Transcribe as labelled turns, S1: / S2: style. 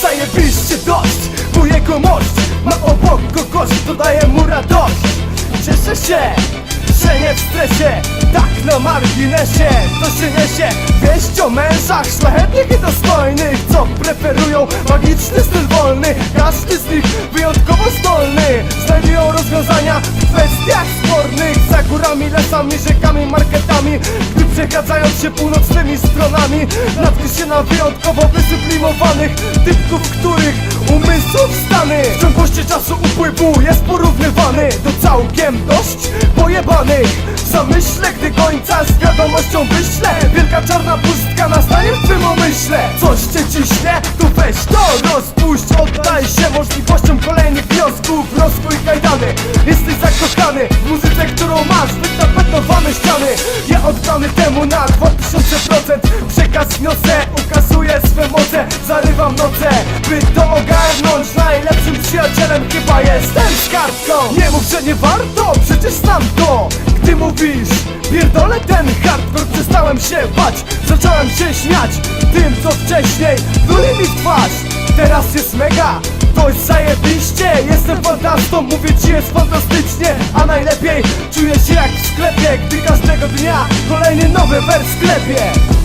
S1: Zajebiście dość, bo jego mość Ma obok kogoś, kto daje mu radość. Cieszę się, że nie w stresie Tak na marginesie, to się niesie Wieść o mężach szlachetnych i dostojnych Co preferują magiczny styl wolny. Każdy z nich wyjątkowo Górami, lasami, rzekami, marketami Gdy przechadzają się północnymi stronami Natknie się na wyjątkowo wysublimowanych Typków, których umysłów stany. W ciągłości czasu upływu jest porównywany Do całkiem dość pojebanych. Zamyślę, gdy końca z wiadomością wyślę. Wielka czarna pustka nastanie w twym umyśle Coś cię ciśnie, to weź to Oddaj się możliwościom kolejnych wniosków Rozkuj kajdany, jesteś zakochany W muzyce, którą masz, wytapetowane ściany. Ja oddany temu na 2000% Przekaz niosę, ukazuję swe moce Zarywam noce, by to ogarnąć. Najlepszym przyjacielem chyba jestem z kartką. Nie mów, że nie warto, przecież znam to. Gdy mówisz, pierdolę ten hardcore Przestałem się bać, zacząłem się śmiać Tym, co wcześniej pluli mi twarz Teraz jest mega, to jest zajebiście. Jestem fantastą, mówię ci jest fantastycznie. A najlepiej czuję się jak w sklepie Gdy każdego dnia kolejny nowy wers sklepie